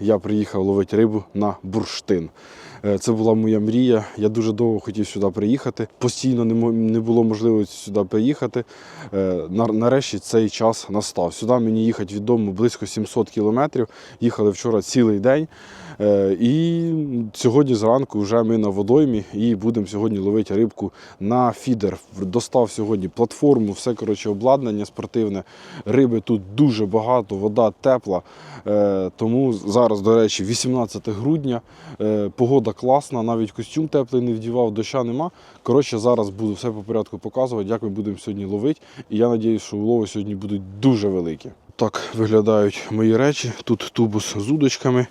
я приїхав ловити рибу на бурштин. Е, Це була моя мрія. Я дуже довго хотів сюди приїхати. Постійно не було можливості сюди приїхати. Е, Нарешті цей час настав. Сюди мені їхати від близько 700 кілометрів. Їхали вчора цілий день. Е, І сьогодні зранку вже ми на водоймі і будемо сьогодні ловити рибку на фідер. Достав сьогодні платформу, все коротше обладнання спортивне. Риби тут дуже багато, вода тепла. Е, Тому зараз, до речі, 18 грудня. Е, Погода класна, навіть костюм теплий не вдівав, доща нема. Коротше, зараз буду все по порядку показувати, як ми будемо сьогодні ловити. І я сподіваюся, що улови сьогодні будуть дуже великі. Так виглядають мої речі. Тут тубус з удочками,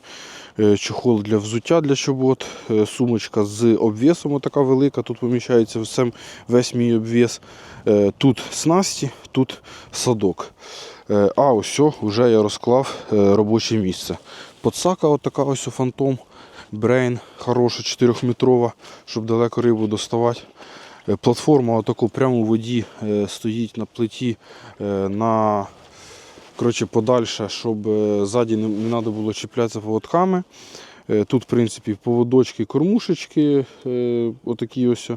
чохол для взуття для чобот, е, сумочка з обвісом, така велика. Тут поміщається всем весь мій обвіс. Е, Тут снасті, тут садок. Е, А ось вже я розклав е, робоче місце. Подсака, от така ось фантом. Брейн хороша, 4-метрова, щоб далеко рибу доставати. Е, Платформа отако прямо у воді е, стоїть на плиті е, на коротше, подальше, щоб е, ззаді не, треба було чіплятися поводками. Е, Тут, в принципі, поводочки, кормушечки, е, отакі ось.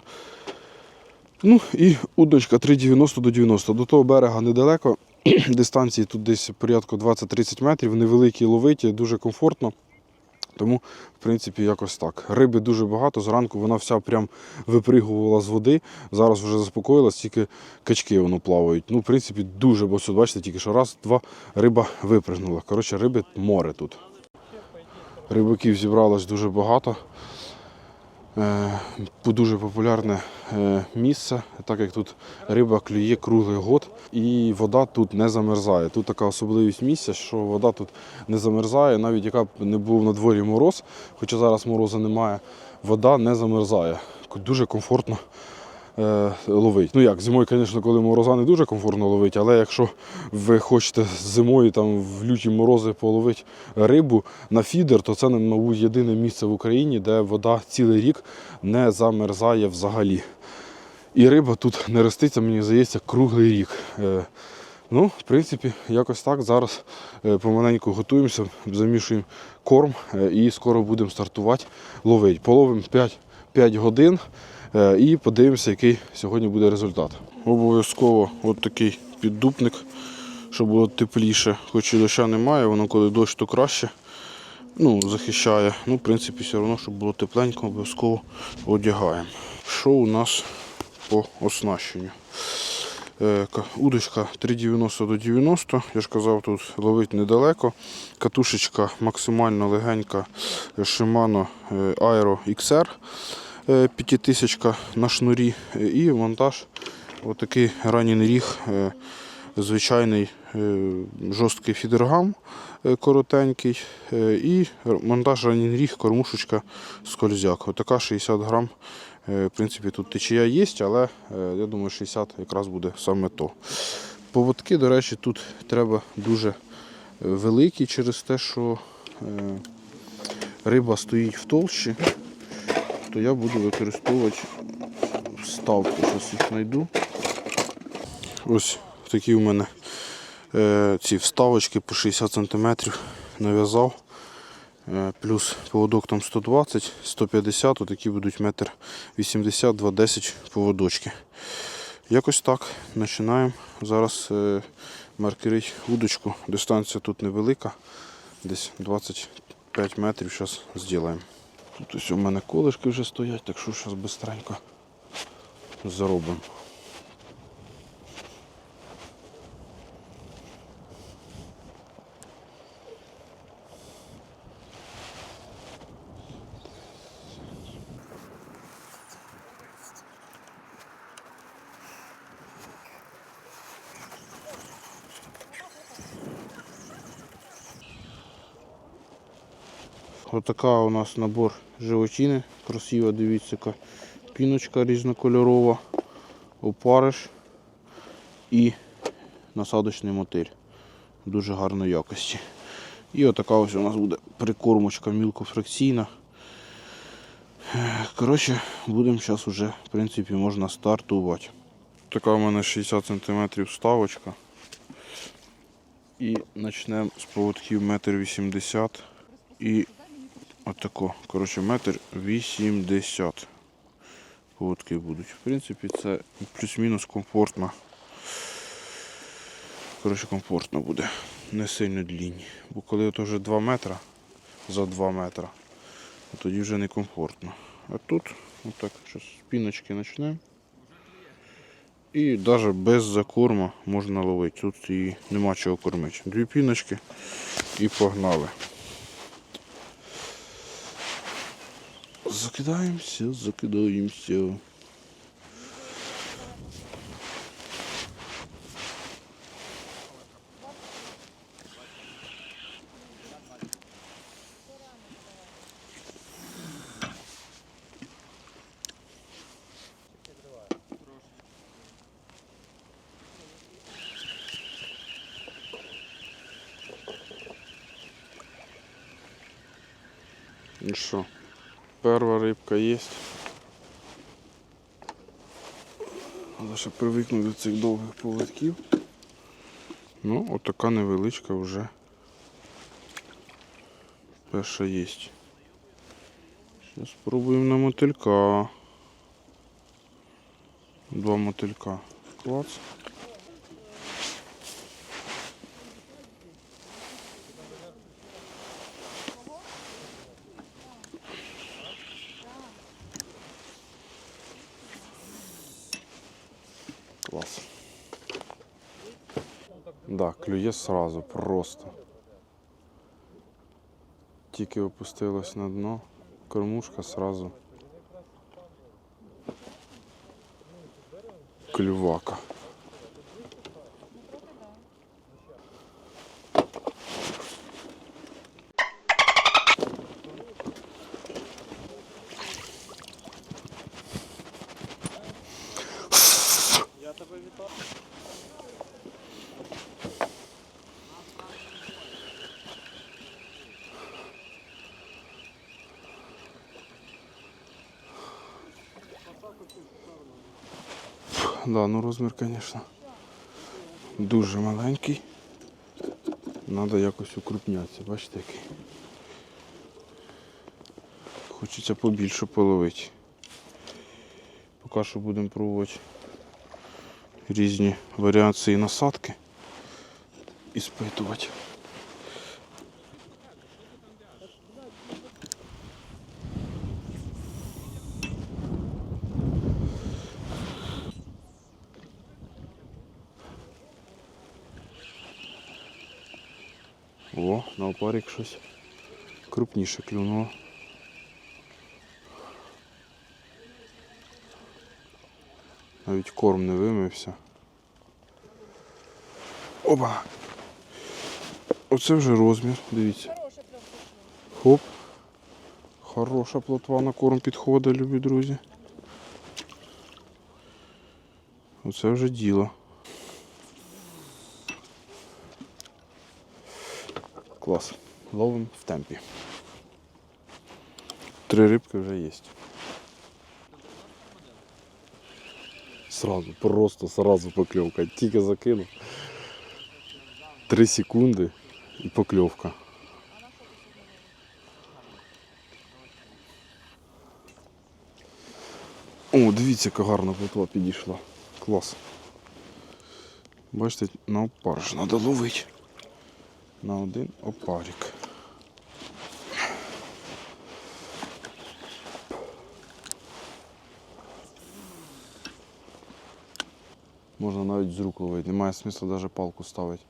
Ну і удочка 3,90 до 90. До того берега недалеко. Дистанції тут десь порядку 20-30 метрів, невеликі ловиті, дуже комфортно. Тому, в принципі, якось так. Риби дуже багато. Зранку вона вся прям випригувала з води. Зараз вже заспокоїлась, тільки качки воно плавають. Ну, в принципі, дуже, бо сюди, бачите, тільки що раз, два риба випригнула. Коротше, риби море тут. Рибаків зібралось дуже багато. Е, Дуже популярне е, місце, так як тут риба клює круглий год і вода тут не замерзає. Тут така особливість місця, що вода тут не замерзає, навіть яка б не був на дворі мороз, хоча зараз морозу немає, вода не замерзає. Дуже комфортно е, ловить. Ну як, зимою, звісно, коли мороза не дуже комфортно ловити, але якщо ви хочете зимою там в люті морози половити рибу на фідер, то це, мабуть, єдине місце в Україні, де вода цілий рік не замерзає взагалі. І риба тут не роститься, мені здається, круглий рік. Е, Ну, в принципі, якось так. Зараз е, помаленьку готуємося, замішуємо корм і скоро будемо стартувати ловити. Половимо 5, 5 годин і подивимося, який сьогодні буде результат. Обов'язково от такий піддупник, щоб було тепліше. Хоч і доща немає, воно коли дощ, то краще. Ну, захищає. Ну, в принципі, все одно, щоб було тепленько, обов'язково одягаємо. Що у нас по оснащенню? Е, Удочка 3,90 до 90. Я ж казав, тут ловить недалеко. Катушечка максимально легенька е, Shimano е, Aero XR е, 5000 на шнурі. Е, І монтаж отакий ранній ріг, е, звичайний жорсткий фідергам коротенький. І монтаж ранній ріг, кормушечка скользяк. Отака 60 грам. В принципі, тут течія є, але я думаю, 60 якраз буде саме то. Поводки, до речі, тут треба дуже великі через те, що риба стоїть в толщі, то я буду використовувати вставку. Щось їх знайду. Ось такі у мене е, ці вставочки по 60 см нав'язав. Е, Плюс поводок там 120, 150, отакі будуть метр 80, 210 поводочки. Якось так. Починаємо. Зараз е, маркерить удочку. Дистанція тут невелика, десь 25 метрів. Зараз зробимо. Тут ось у мене колишки вже стоять, так що зараз швидко заробимо. Отака у нас набор животини. Красива, дивіться, яка піночка різнокольорова, опариш і насадочний мотиль. Дуже гарної якості. І отака ось у нас буде прикормочка мілкофракційна. Коротше, будемо зараз вже, в принципі, можна стартувати. Така у мене 60 см ставочка. І почнемо з поводків 1,80 м І отако. Коротше, метр вісімдесят. Поводки будуть. В принципі, це плюс-мінус комфортно. Коротше, комфортно буде. Не сильно длінні. Бо коли от вже 2 метра за 2 метра, то тоді вже не комфортно. А тут, отак, з піночки почнемо. І навіть без закорму можна ловити. Тут і нема чого кормити. Дві піночки і погнали. Закидаємося, закидаємося. Ну що, перша рибка є. Але ще привикну до цих довгих поводків. Ну, отака невеличка вже перша є. Зараз спробуємо на мотилька. Два мотилька. Клац. Клас. Да, клює сразу, просто. Тільки опустилась на дно, кормушка сразу. Клювака. Да, ну розмір, звісно, дуже маленький. Треба якось укрупнятися, бачите який. Хочеться побільше половити. Поки що будемо пробувати різні варіації насадки і спитувати. О, щось крупніше клюнуло. Навіть корм не вимився. Опа! Оце вже розмір, дивіться. Хоп. Хороша плотва на корм підходить, любі друзі. Оце вже діло. Клас. Ловим в темпі. Три рибки вже є. Сразу, просто сразу покльовка. Тільки закинув. Три секунди і покльовка. О, дивіться, яка гарна плотва підійшла. Клас. Бачите, на опариш треба ловити на один опарик. Можна навіть з рук ловити, немає смисла навіть палку ставити.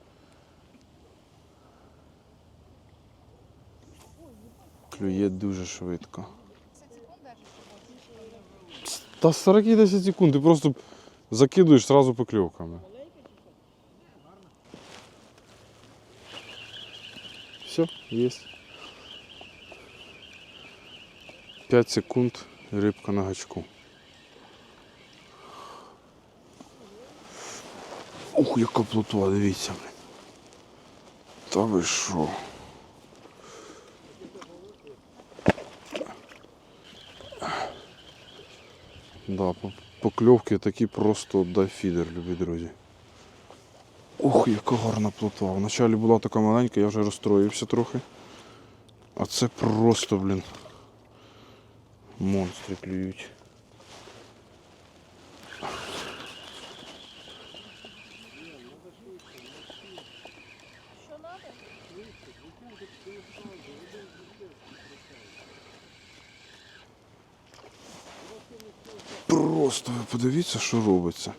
Клює дуже швидко. Та 40 10 секунд, ти просто закидуєш сразу покльовками. Все, есть. 5 секунд рибка на гачку. Ух, яка плотва, дивіться. блін. Та ви що? Да, по- покльовки такі просто дай фідер, любі друзі. Ух, яка гарна плотва. Вначалі була така маленька, я вже розстроївся трохи. А це просто, блін. Монстри клюють. Просто подивіться, що робиться.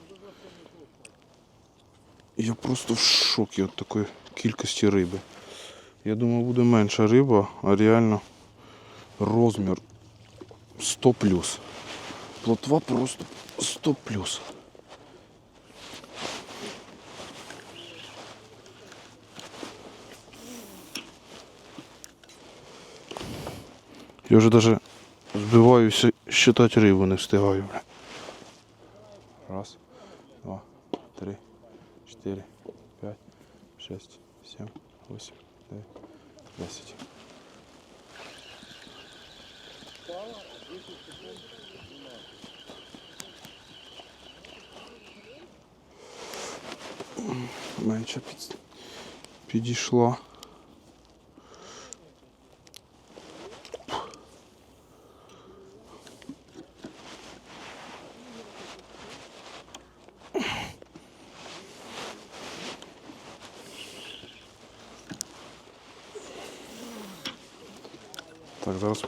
Просто в шокі від такої кількості риби. Я думав, буде менша риба, а реально розмір 100 плюс. Плотва просто 100 плюс. Я вже даже збиваюся считати рибу, не встигаю. Раз, два, три, чотири, шесть, сім, вісім, дев'ять, десять. Менше під... підійшла.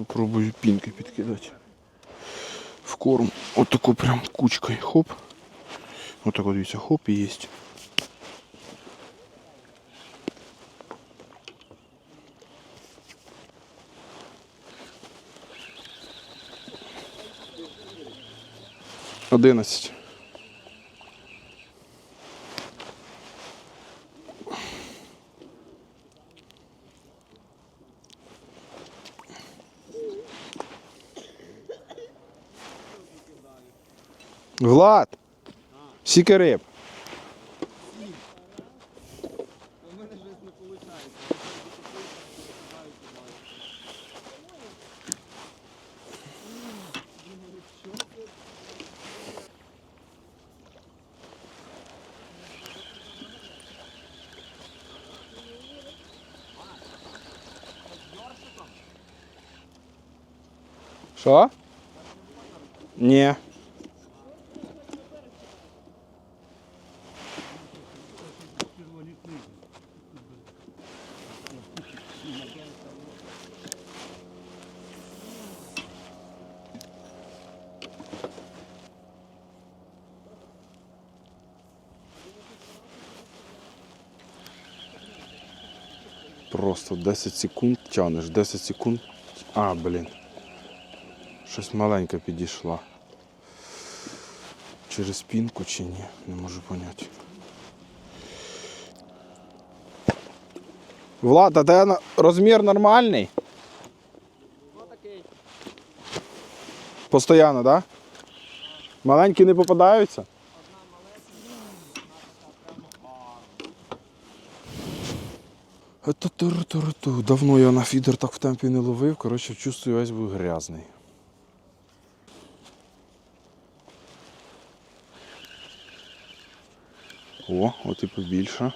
Спробую пінки підкидати. В корм. Отако прям кучкою. Хоп. Отако дивіться, хоп і єсть. Одинадцять. Влад! Сіки риб. Що? Ні. Просто 10 секунд тянеш, 10 секунд. А, блін. Щось маленьке підійшла. Через пінку чи ні, не можу поняти. Влад, а де розмір нормальний? Постоянно, так? Да? Маленькі не попадаються? Ту-ту-ру-ту-ру-ту. Давно я на фідер так в темпі не ловив. Коротше, чувствую, весь був грязний. О, от і побільше.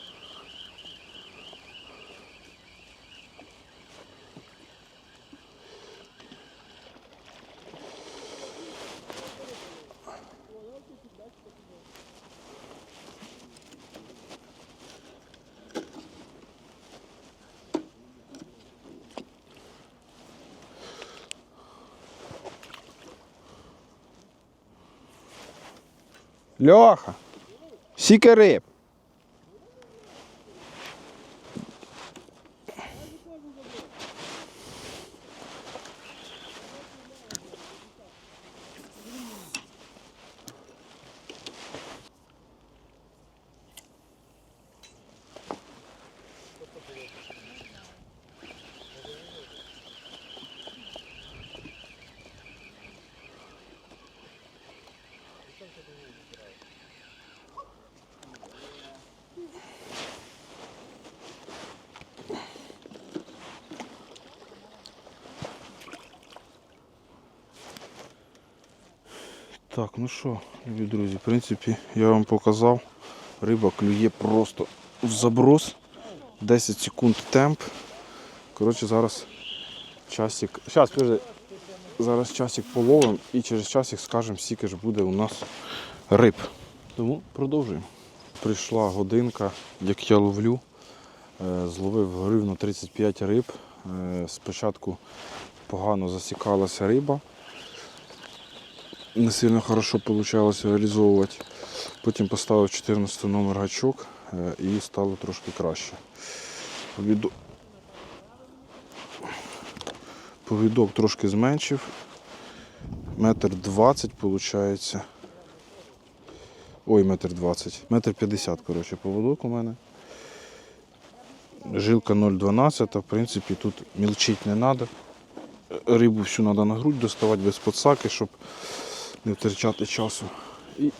Льоха, сіки. Так, ну що, любі друзі, в принципі, я вам показав. Риба клює просто в заброс. 10 секунд темп. Коротше, зараз часик. Зараз. Зараз часик половимо і через часик скажемо, скільки ж буде у нас риб. Тому продовжуємо. Прийшла годинка, як я ловлю. Е, Зловив гривно 35 риб. Е, Спочатку погано засікалася риба. Не сильно хорошо вийшло реалізовувати. Потім поставив 14 номер гачок е, і стало трошки краще. Повідок трошки зменшив. Метр двадцять виходить. Ой, метр двадцять. Метр п'ятдесят, коротше, поводок у мене. Жилка 0,12, в принципі, тут мілчить не треба. Рибу всю треба на грудь доставати без подсаки, щоб не втрачати часу. І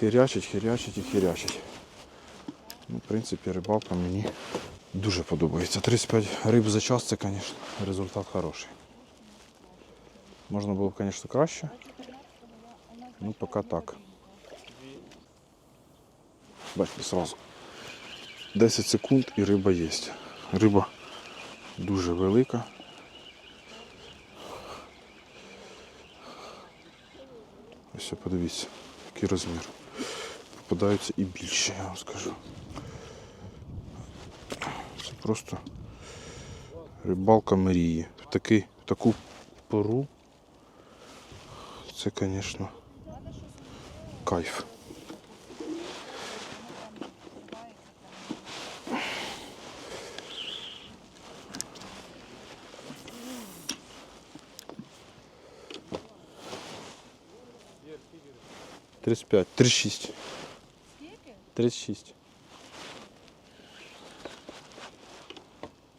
хірячить, хірячить і хірячить. Ну, в принципі, рибалка мені дуже подобається. 35 риб за час це, звісно, результат хороший. Можна було б, звісно, краще. Ну, поки так. Бачите, сразу. 10 секунд і риба є. Риба дуже велика. Ось подивіться, який розмір. Попадаються і більше, я вам скажу. Це просто рибалка мрії. В, такий, в таку пору це, звісно, кайф. Тридцять п'ять, тридцять шість. Скільки? Тридцять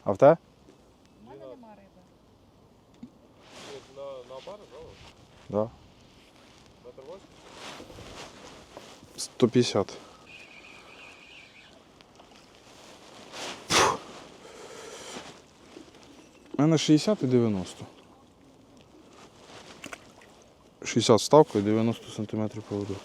А в те? У мене нема риби. На, на бар, да? вот? Да. Метр восемь? 150. У мене 60 і 90. 60 ставка і 90 см поводок.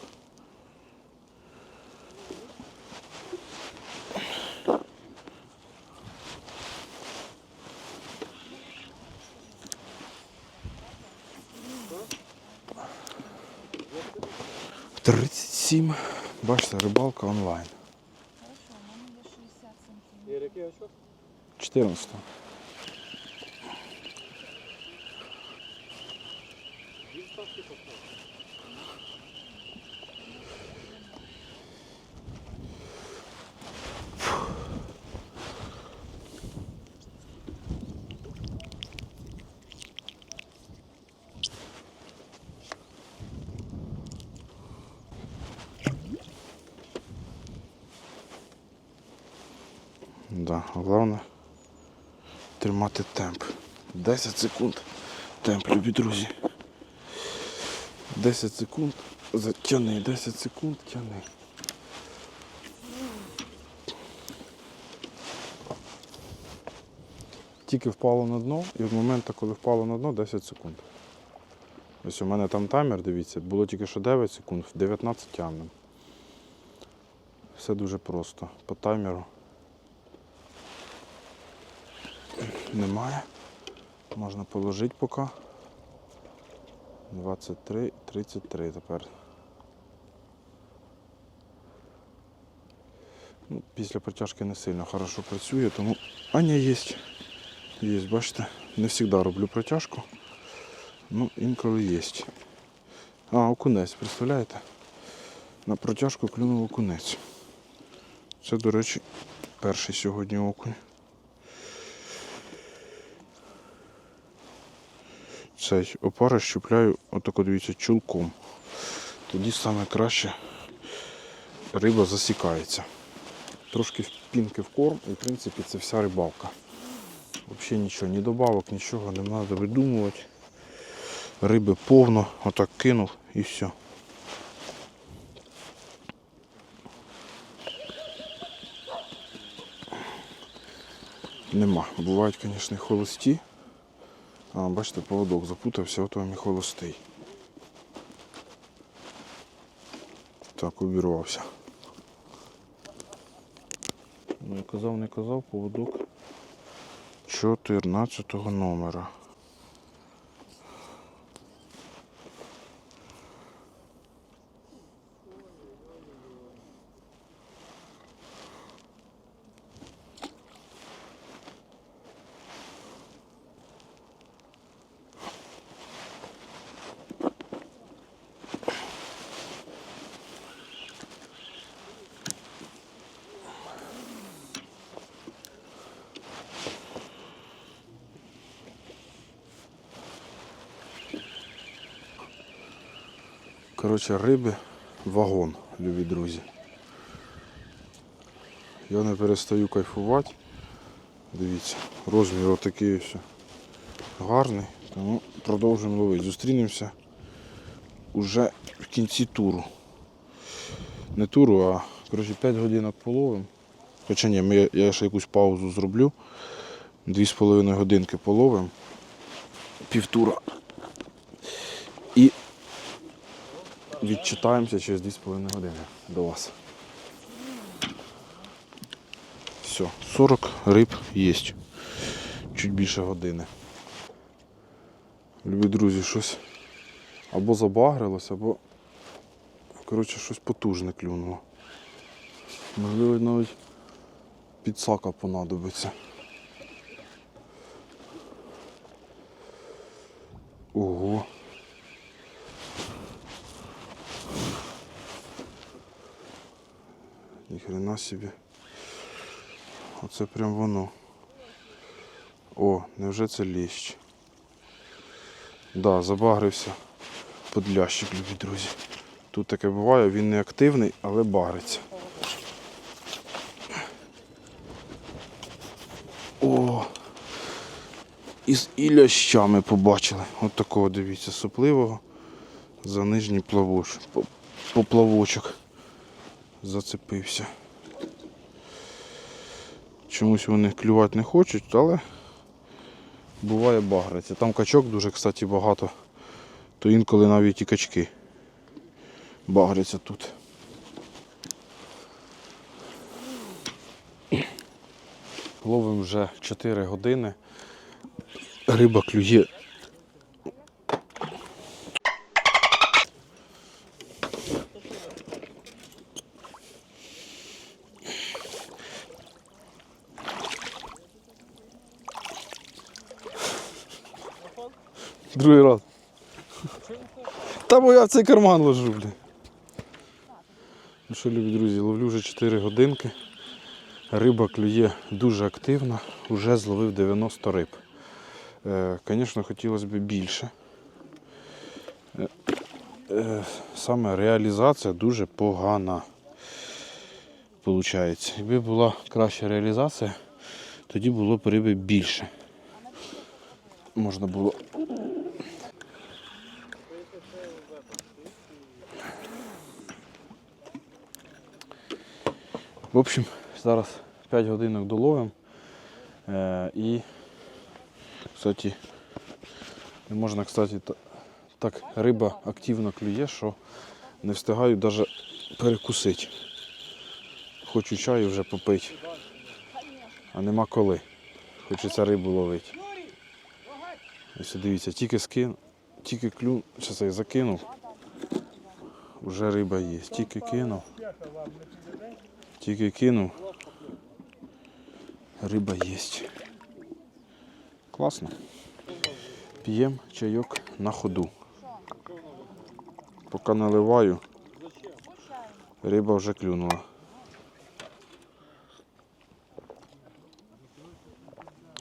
7. Бачите, рибалка онлайн. 14. Да, головне тримати темп. 10 секунд. Темп, любі друзі. 10 секунд. Затяни, 10 секунд, тяни. Тільки впало на дно, і від моменту, коли впало на дно, 10 секунд. Ось у мене там таймер, дивіться, було тільки що 9 секунд, 19 тягнемо. Все дуже просто. По таймеру немає. Можна положити поки. 23, 33 тепер. Ну, після протяжки не сильно хорошо працює, тому. А ні, є. Є, бачите, не завжди роблю протяжку. Ну, інколи є. А, окунець, представляєте? На протяжку клюнув окунець. Це, до речі, перший сьогодні окунь. Цей опариш щупляю, отако дивіться, чулком. Тоді саме краще риба засікається. Трошки пінки в корм і в принципі це вся рибалка. Взагалі нічого, ні добавок, нічого не треба видумувати. Риби повно, отак кинув і все. Нема. Бувають, звісно, холості. А, бачите, поводок запутався, от вам і холостий. Так, обірвався. Ну, і казав, не казав, поводок 14 номера. Коротше, риби вагон, любі друзі. Я не перестаю кайфувати. Дивіться, розмір отакий ось. Гарний. Тому продовжуємо ловити. Зустрінемося уже в кінці туру. Не туру, а коротше, 5 годинок половимо. Хоча ні, ми, я ще якусь паузу зроблю. Дві з половиною годинки половимо. Півтура. І відчитаємося через 2,5 години до вас. Все, 40 риб є. Чуть більше години. Любі друзі, щось або забагрилось, або коротше, щось потужне клюнуло. Можливо, навіть підсака понадобиться. Ого. Ніхрена собі. Оце прям воно. О, невже це лещ? Да, забагрився подлящик, любі друзі. Тут таке буває, він не активний, але багриться. О! І з і лящами побачили. От такого, дивіться, сопливого за нижній плавоч, поплавочок зацепився. Чомусь вони клювати не хочуть, але буває багриться. Там качок дуже, кстати, багато, то інколи навіть і качки багряться тут. Ловимо вже 4 години. Риба клює. Другий раз. Та бо я в цей карман ложу, блін. Ну що, любі друзі, ловлю вже 4 годинки. Риба клює дуже активно, вже зловив 90 риб. Е, Звісно, хотілося б більше. Е, е, Саме реалізація дуже погана. Получається. Якби була краща реалізація, тоді було б риби більше. Можна було. Общем, зараз 5 годинок доловимо. Е, і, кстати, не можна, кстати, так риба активно клює, що не встигаю навіть перекусити. Хочу чаю вже попити, а нема коли. Хочеться рибу ловити. Ось дивіться, тільки скин, тільки клюн, зараз я закинув. Вже риба є. Тільки кинув. Тільки кинув. Риба є. Класно. П'ємо чайок на ходу. Поки наливаю, риба вже клюнула.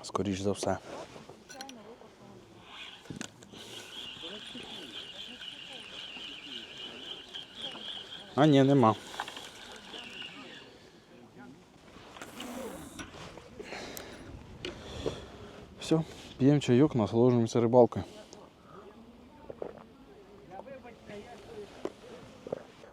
Скоріш за все. А ні, нема. Все, п'ємо чайок, насолоджуємося рибалкою.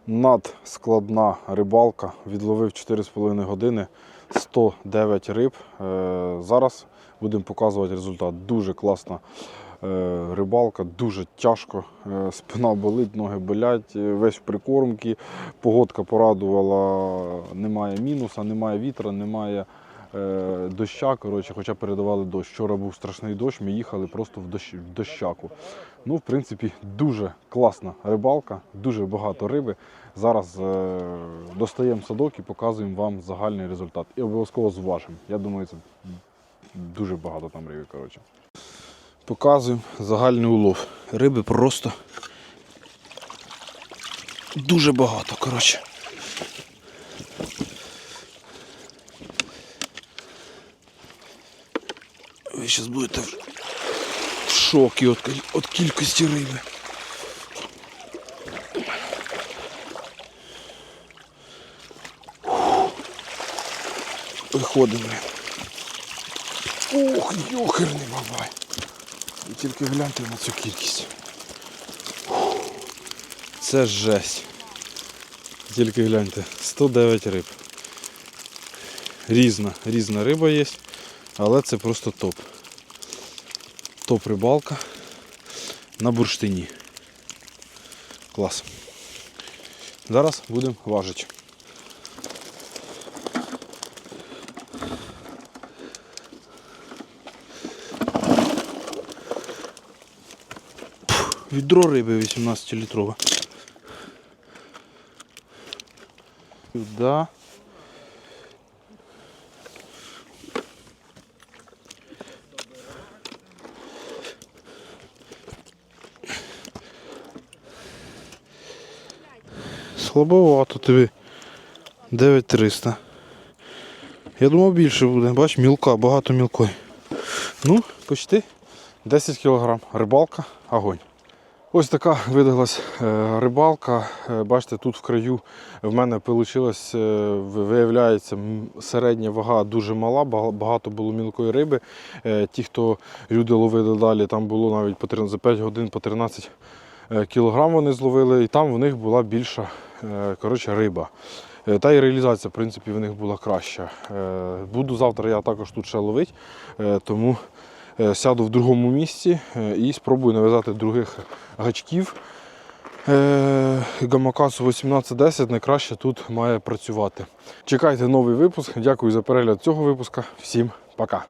Надскладна рибалка. Відловив 4,5 години, 109 риб. Е, Зараз будемо показувати результат. Дуже класна е, рибалка, дуже тяжко. Е, Спина болить, ноги болять, весь прикормки. Погодка порадувала, немає мінуса, немає вітра, немає доща. Коротше, хоча передавали дощ. Вчора був страшний дощ, ми їхали просто в, дощ, в дощаку. Ну, в принципі, дуже класна рибалка, дуже багато риби. Зараз е, достаємо садок і показуємо вам загальний результат. І обов'язково зважимо. Я думаю, це дуже багато там риби. Коротше. Показуємо загальний улов. Риби просто дуже багато. коротше. зараз будете в шокі від, від кількості риби. Виходимо. Ох, йохерний бабай. І тільки гляньте на цю кількість. Це жесть. Тільки гляньте, 109 риб. Різна, різна риба є, але це просто топ. Топ рибалка на бурштині. Клас. Зараз будемо важити. Пф, Відро риби 18-літрове. Сюди. Слабовато тобі. 9300. Я думав більше буде. Бач, мілка, багато мілкої. Ну, почти 10 кг. Рибалка, огонь. Ось така видалась е, рибалка. Е, Бачите, тут в краю в мене вийшло, виявляється, середня вага дуже мала, багато було мілкої риби. Е, Ті, хто люди ловили далі, там було навіть за 5 годин по 13 е, кілограм вони зловили, і там в них була більша е, коротше, риба. Е, Та й реалізація, в принципі, в них була краща. Е, Буду завтра я також тут ще ловити, е, тому е, сяду в другому місці е, і спробую нав'язати других гачків. Е, Гамакасу 1810 найкраще тут має працювати. Чекайте новий випуск. Дякую за перегляд цього випуска. Всім пока.